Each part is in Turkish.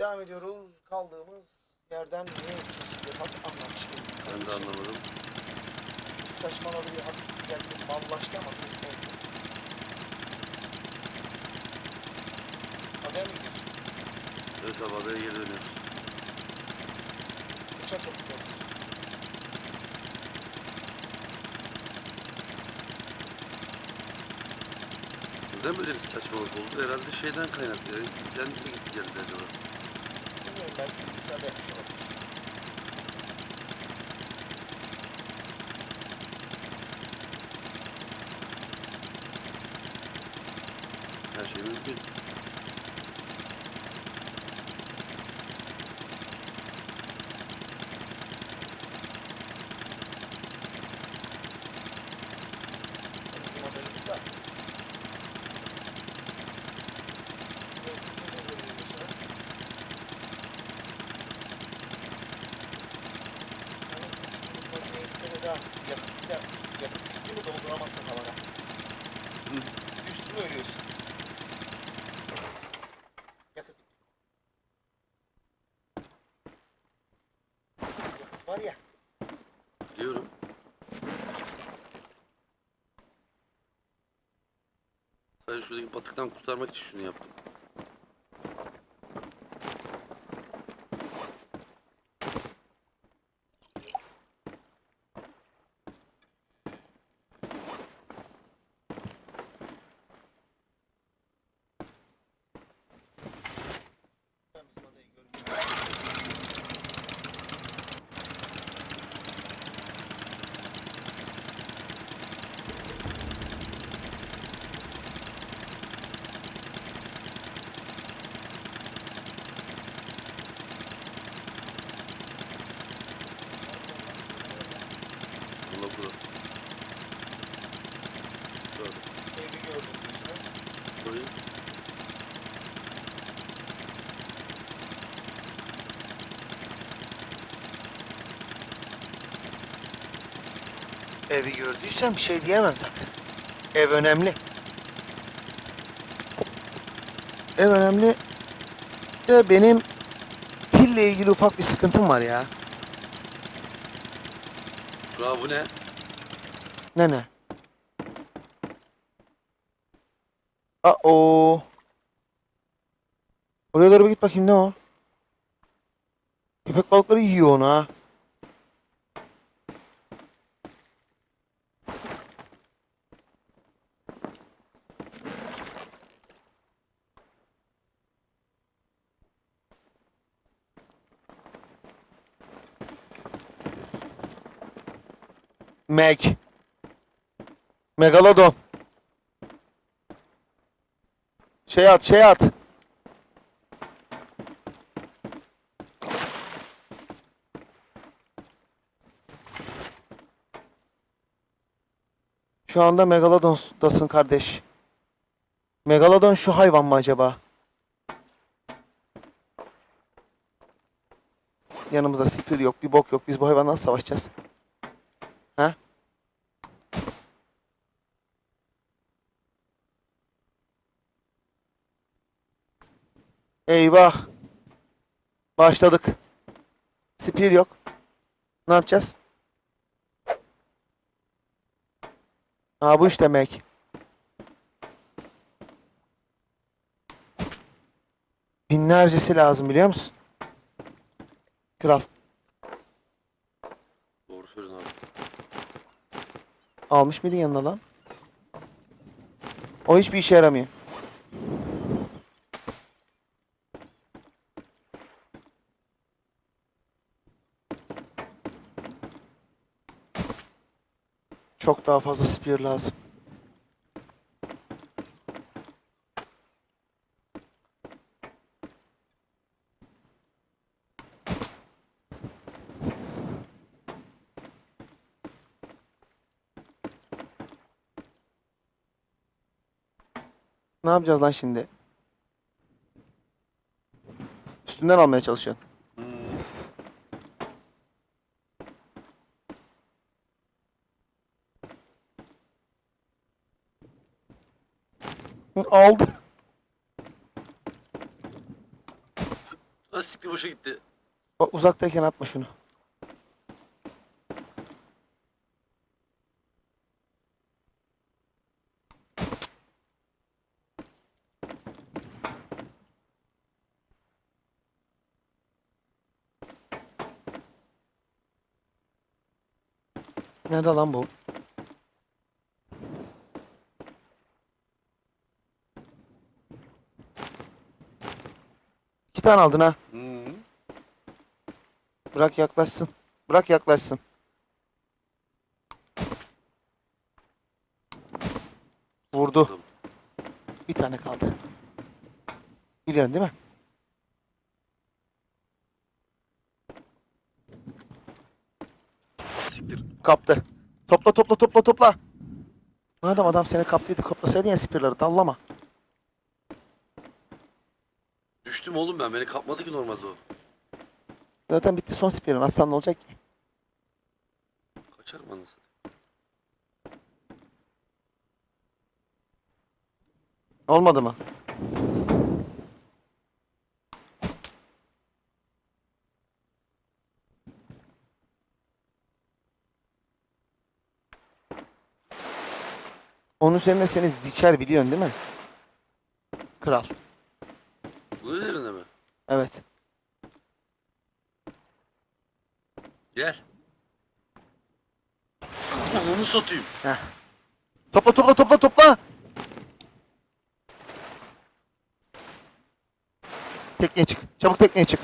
Devam ediyoruz. Kaldığımız yerden ne kesin bir hat anlamıştım. Ben de anlamadım. Saçmaladı bir hat geldi mallaştı ama neyse. Adaya mı gidiyorsun? Evet abi adaya geri dönüyoruz. Uçak yapacağız. Neden böyle bir saçmalık oldu? Herhalde şeyden kaynaklı. Yani kendi mi gitti geldi acaba? Bilmiyorum belki bilgisayarda yapmış olabilir. Her şey mümkün. Bizim adayımız var. Böyle bir şey söylüyor sonra. Yani uçtuğumuz bölgeye bir kere daha yakıt bitti, yakıt bitti mi dolduramazsın havana. Hı. Düştü mü ölüyorsun. Yakıt bitti. Yakıt var ya. Biliyorum. Sadece şuradaki batıktan kurtarmak için şunu yaptım. Evi gördüysem bir şey diyemem tabii. Ev önemli. Ev önemli. De benim pille ilgili ufak bir sıkıntım var ya. An bu ne? Ne ne? Aa o. Oraya doğru bir git bakayım ne o? Köpek balıkları yiyor onu ha. Meg. Megalodon. Şey at, şey at. Şu anda Megalodon'dasın kardeş. Megalodon şu hayvan mı acaba? Yanımızda spir yok, bir bok yok. Biz bu hayvanla savaşacağız? Ha? Eyvah. Başladık. Spear yok. Ne yapacağız? Aa bu iş demek. Binlercesi lazım biliyor musun? Kral. Doğru söylüyorsun abi. Almış mıydın yanına lan? O hiçbir işe yaramıyor. Çok daha fazla spear lazım. Ne yapacağız lan şimdi? Üstünden almaya çalışıyorsun. Aldı. Ha siktir boşa gitti. Bak uzaktayken atma şunu. Nerede lan bu? Tane aldın ha. Hı. Bırak yaklaşsın. Bırak yaklaşsın. Vurdu. Bir tane kaldı. Biliyorsun değil mi? Siktir. Kaptı. Topla topla topla topla. Madem adam seni kaptıydı toplasaydın ya spirleri dallama. Düştüm oğlum ben. Beni kapmadı ki normalde o. Zaten bitti son spirin. Aslan ne olacak ki? Kaçar mı anasını? Olmadı mı? Onun üzerine seni ziker biliyorsun değil mi? Kral. Evet. Gel. Onu satayım. Heh. Topla topla topla topla. Tekneye çık. Çabuk tekneye çık.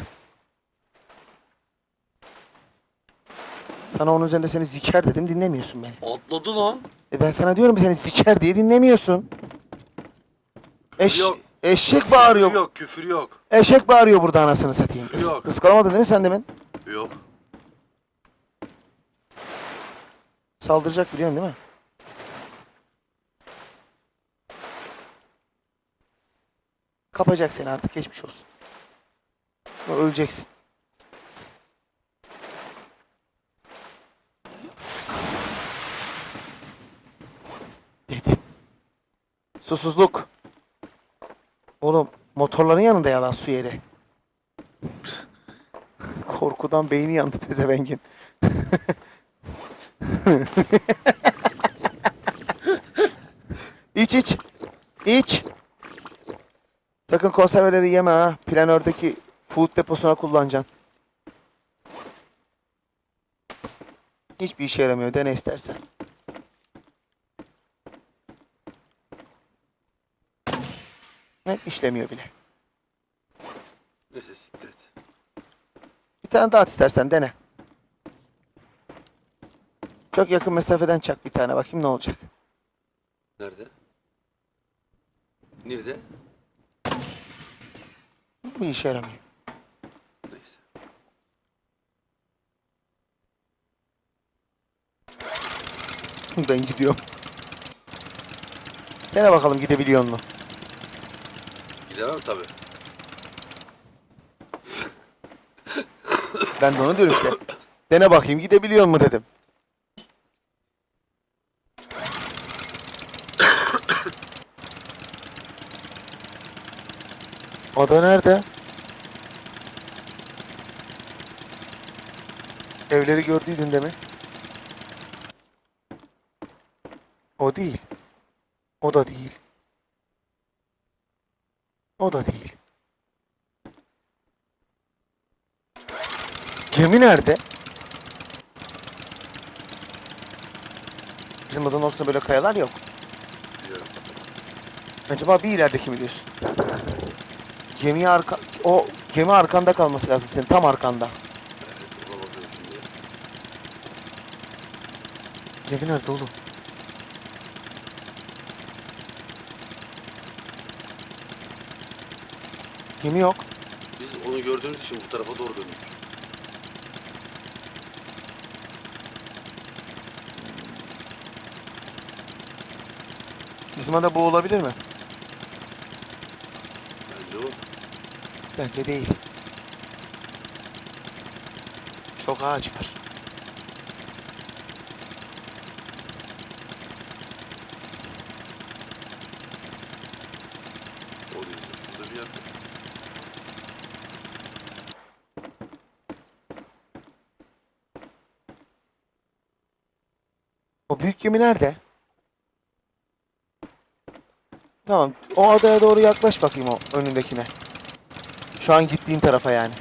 Sana onun üzerinde seni ziker dedim dinlemiyorsun beni. Atladı lan. E ben sana diyorum seni ziker diye dinlemiyorsun. Eş, yok. Eşek bağırıyor. Küfür yok, küfür yok. Eşek bağırıyor burada anasını satayım. Kıs, Yok. kıskalamadın değil mi sen demin? Yok. Saldıracak biliyorsun değil mi? Kapacak seni artık geçmiş olsun. Öleceksin. Dedim. Susuzluk. Oğlum motorların yanında yalan su yeri. Korkudan beyni yandı pezevengin. İç iç. İç. Sakın konserveleri yeme ha. Planördeki food deposuna kullanacaksın. Hiçbir işe yaramıyor. Dene istersen. Ne işlemiyor bile. Neyse siktir et. Bir tane daha at istersen dene. Çok yakın mesafeden çak bir tane bakayım ne olacak. Nerede? Nerede? Bir işe yaramıyor. Neyse. Ben gidiyorum. Dene bakalım gidebiliyor mu? Gidemem tabi. Ben de onu diyorum işte. Dene bakayım gidebiliyor mu dedim. O da nerede? Evleri gördüydün değil mi? O değil. O da değil. O da değil. Gemi nerede? Bizim ortasında böyle kayalar yok. Biliyorum. Acaba bir ilerideki mi diyorsun? Gemi arka... O gemi arkanda kalması lazım senin. Tam arkanda. Evet. Gemi nerede oğlum? Gemi yok. Biz onu gördüğümüz için bu tarafa doğru döndük. Bizim ada bu olabilir mi? Bence o. Bence değil. Çok ağaç var. O değil. Şurada bir yerde. O büyük gemi nerede? Tamam. O adaya doğru yaklaş bakayım o önündekine. Şu an gittiğin tarafa yani.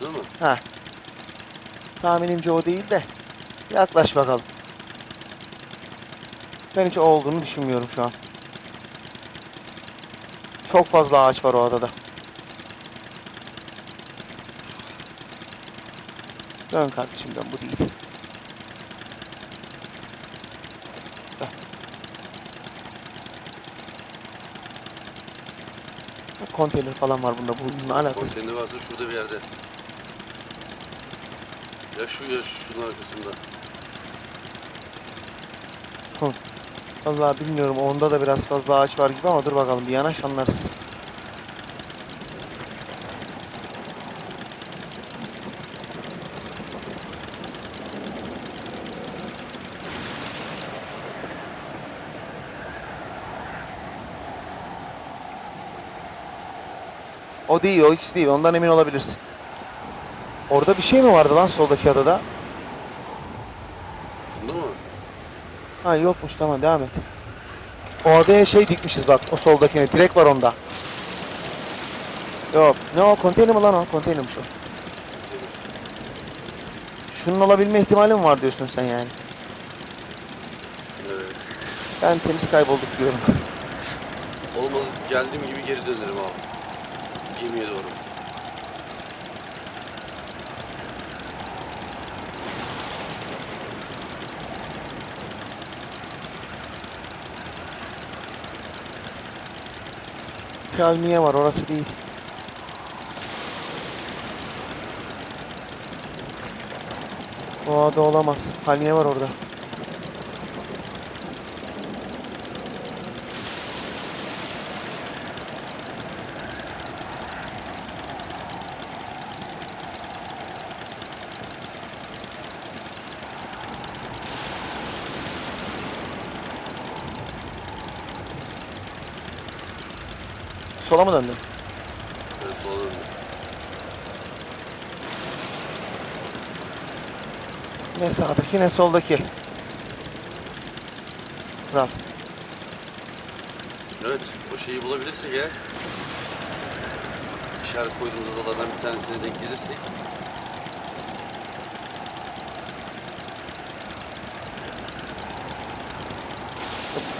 Değil mi? Ha. Tahminimce o değil de. Yaklaş bakalım. Ben hiç o olduğunu düşünmüyorum şu an. Çok fazla ağaç var o adada. Dön kardeşim dön bu değil. Bak, Konteyner falan var bunda. Bununla alakası. Konteyner varsa şurada bir yerde. Ya şu ya şu, şunun arkasında. Vallahi bilmiyorum onda da biraz fazla ağaç var gibi ama dur bakalım bir yanaş anlarız. O değil, o ikisi değil. Ondan emin olabilirsin. Orada bir şey mi vardı lan soldaki adada? Şunda mı? Ha yokmuş tamam devam et. O adaya şey dikmişiz bak o soldakine direkt var onda. Yok ne o konteyner mi lan o konteynermiş o. Şunun olabilme ihtimali mi var diyorsun sen yani. Evet. Ben temiz kaybolduk diyorum. Olmadı geldiğim gibi geri dönerim abi. Gemiye doğru. Palmiye var orası değil. O ada olamaz. Palmiye var orada. Sola mı döndün? Evet sola döndüm. Ne sağdaki ne soldaki. Kral. Evet o şeyi bulabilirsek eğer işaret koyduğumuz adalardan bir tanesine denk gelirsek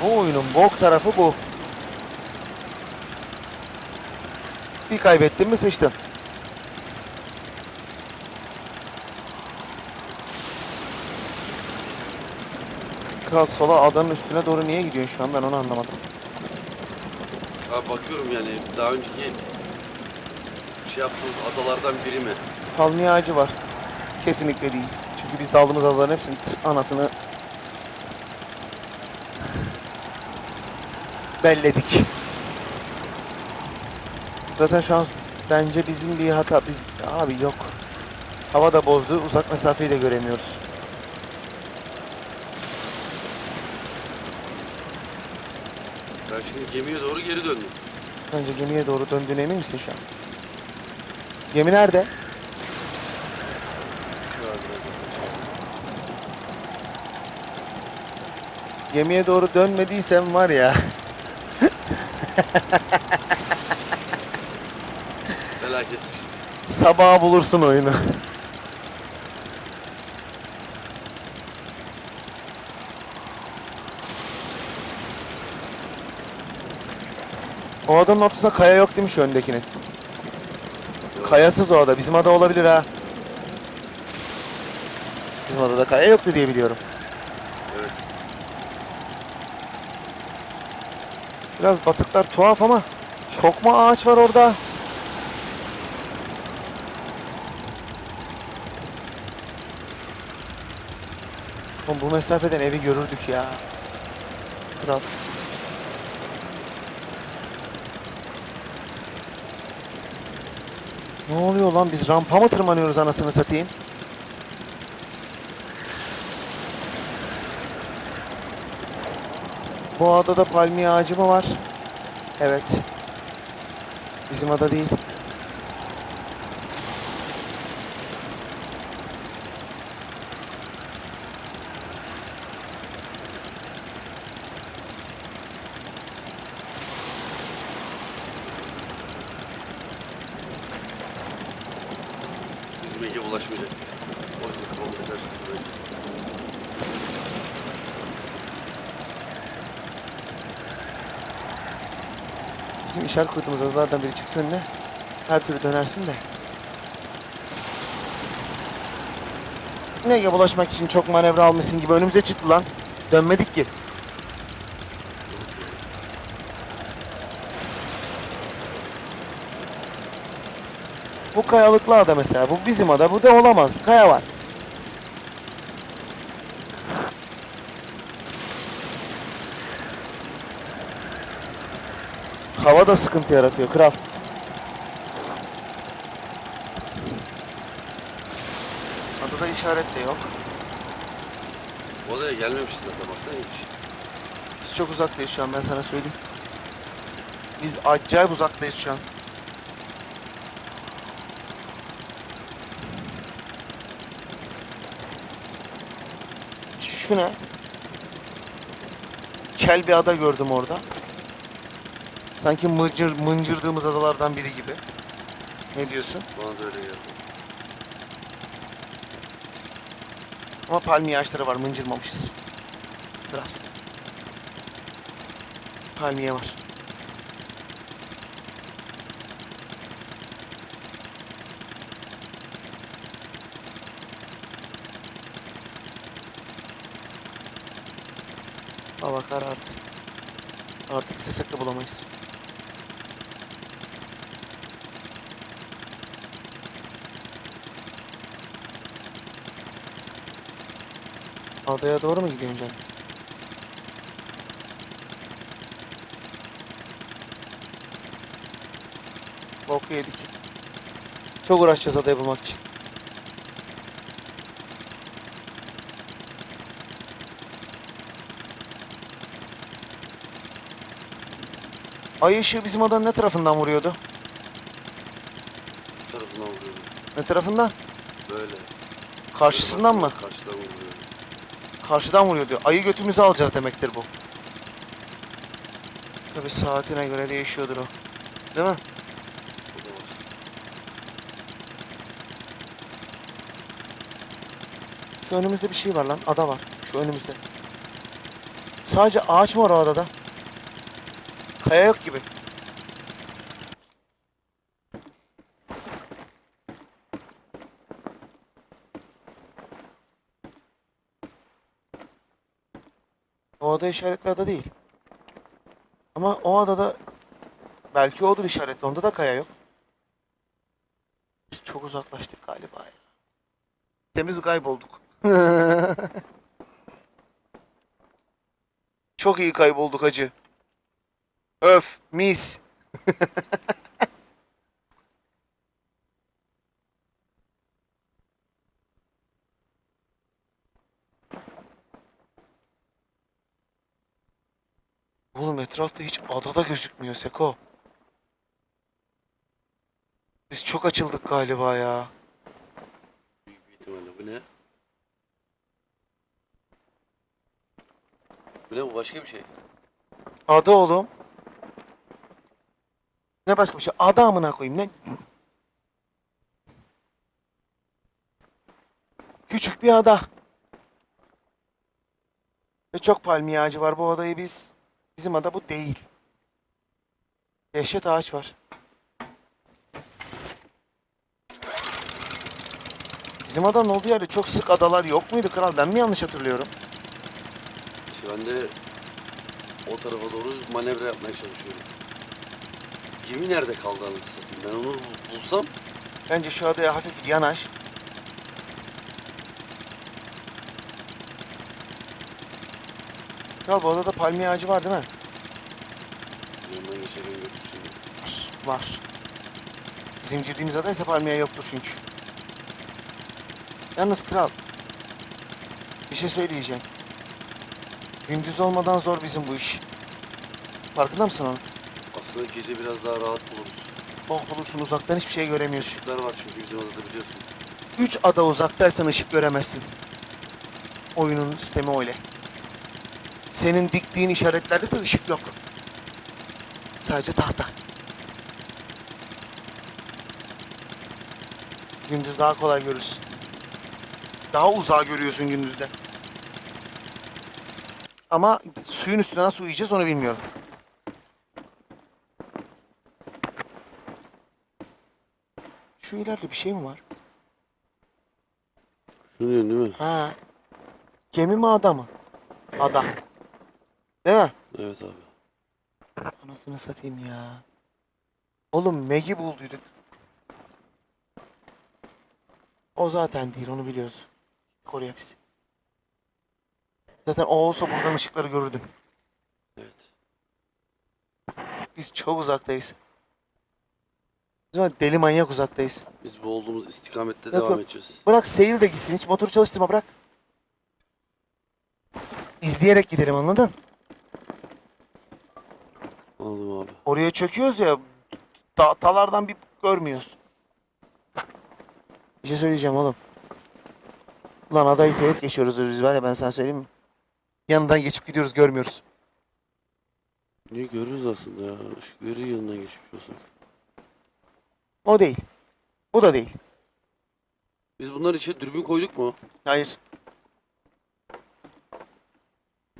Bu oyunun bok tarafı bu. Bir kaybettin mi sıçtın. Kral sola adanın üstüne doğru niye gidiyorsun şu an ben onu anlamadım. Abi bakıyorum yani daha önceki şey yaptığımız adalardan biri mi? Palmiye ağacı var. Kesinlikle değil. Çünkü biz daldığımız adaların hepsinin anasını belledik. Zaten şu an bence bizim bir hata biz abi yok. Hava da bozdu. Uzak mesafeyi de göremiyoruz. Ben şimdi gemiye doğru geri döndüm. Bence gemiye doğru döndüğüne emin misin şu an? Gemi nerede? Şu an biraz Gemiye doğru dönmediysen var ya. Felaket sıçtı. Sabaha bulursun oyunu. O adanın ortasında kaya yok değil mi şu öndekinin? Kayasız o ada. Bizim ada olabilir ha. Bizim adada kaya yoktu diye biliyorum. Evet. Biraz batıklar tuhaf ama çok mu ağaç var orada? Oğlum bu mesafeden evi görürdük ya. Kral. Ne oluyor lan biz rampa mı tırmanıyoruz anasını satayım? Bu adada palmiye ağacı mı var? Evet. Bizim ada değil. Bizim işaret koyduğumuz adalardan biri çıksın önüne. Her türlü dönersin de. Ne Ege bulaşmak için çok manevra almışsın gibi önümüze çıktı lan. Dönmedik ki. Bu kayalıklı ada mesela. Bu bizim ada. Bu da olamaz. Kaya var. Hava da sıkıntı yaratıyor kral. Adada işaret de yok. O odaya gelmemişiz zaten baksana hiç. Biz çok uzaktayız şu an ben sana söyleyeyim. Biz acayip uzaktayız şu an. Şu ne? Kel bir ada gördüm orada. Sanki mıncır, mıncırdığımız adalardan biri gibi. Ne diyorsun? Bana da öyle geldi. Ama palmiye ağaçları var mıncırmamışız. Biraz. Palmiye var. Hava karardı. Artık istesek de bulamayız. Adaya doğru mu gidiyorsun canım? Boku yedik. Çok uğraşacağız adayı bulmak için. Ay ışığı bizim adanın ne tarafından vuruyordu? Bu tarafından vuruyorum. Ne tarafından? Böyle. Karşısından mı? Karşıdan vuruyorum. Karşıdan vuruyor diyor. Ayı götümüzü alacağız demektir bu. Tabi saatine göre değişiyordur o. Değil mi? Şu önümüzde bir şey var lan. Ada var. Şu önümüzde. Sadece ağaç mı var o adada? Kaya yok gibi. O ada işaretli ada değil. Ama o adada belki odur işaretli. Onda da kaya yok. Biz çok uzaklaştık galiba ya. Temiz kaybolduk. Çok iyi kaybolduk hacı. Öf, mis. Oğlum etrafta hiç adada gözükmüyor Seko. Biz çok açıldık galiba ya. Büyük bir ihtimalle. Bu ne? Bu ne? Bu başka bir şey. Ada oğlum. Ne başka bir şey? Ada amına koyayım ne? Küçük bir ada. Ve çok palmiye ağacı var. Bu adayı biz... Bizim ada bu değil. Dehşet ağaç var. Bizim adanın olduğu yerde çok sık adalar yok muydu kral? Ben mi yanlış hatırlıyorum? İşte ben de o tarafa doğru manevra yapmaya çalışıyorum. Gemi nerede kaldı anasını satayım? Ben onu bul- bulsam Bence şu adaya hafif yanaş. Ya bu adada palmiye ağacı var değil mi? yanından geçerim götür şimdi. Var. Bizim girdiğimiz ada ise palmiye yoktur çünkü. Yalnız kral. Bir şey söyleyeceğim. Gündüz olmadan zor bizim bu iş. Farkında mısın onun? Aslında gece biraz daha rahat buluruz. Oh bulursun uzaktan hiçbir şey göremiyorsun. Işıklar var çünkü bizim odada biliyorsun. Üç ada uzaktaysan ışık göremezsin. Oyunun sistemi öyle. Senin diktiğin işaretlerde de ışık yok. Sadece tahta. Gündüz daha kolay görürsün. Daha uzağa görüyorsun gündüzde. Ama suyun üstüne nasıl uyuyacağız onu bilmiyorum. Şu ileride bir şey mi var? Şunu diyorsun değil mi? Ha. Gemi mi ada mı? Ada. Değil mi? Evet abi. Anasını satayım ya. Oğlum Meg'i bulduyduk. O zaten değil onu biliyoruz. Koruya bizi. Zaten o olsa buradan ışıkları görürdüm. Evet. Biz çok uzaktayız. Biz deli manyak uzaktayız. Biz bu olduğumuz istikamette Yok, devam yok. edeceğiz. Bırak seyir de gitsin. Hiç motoru çalıştırma bırak. İzleyerek gidelim anladın? Abi. Oraya çöküyoruz ya. Tahtalardan bir görmüyoruz. Bir şey söyleyeceğim oğlum. Ulan adayı teğet geçiyoruz biz var ya ben sana söyleyeyim mi? Yanından geçip gidiyoruz görmüyoruz. Niye görürüz aslında ya? Verir yanından geçmiş olsak. O değil. Bu da değil. Biz bunlar için dürbün koyduk mu? Hayır.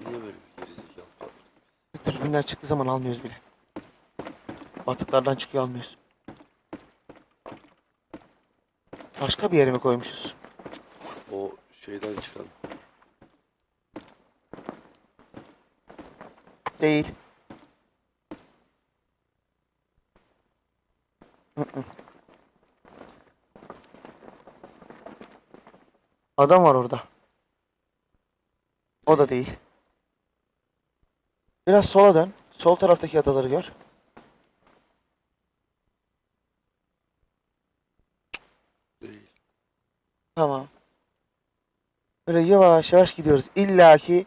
Niye böyle bir gerizekalı? Biz Dürbünler çıktığı zaman almıyoruz bile. Batıklardan çıkıyor almıyoruz. Başka bir yere mi koymuşuz? O şeyden çıkan. Değil. Adam var orada. O da değil. Biraz sola dön. Sol taraftaki adaları gör. Tamam. Böyle yavaş yavaş gidiyoruz. İlla ki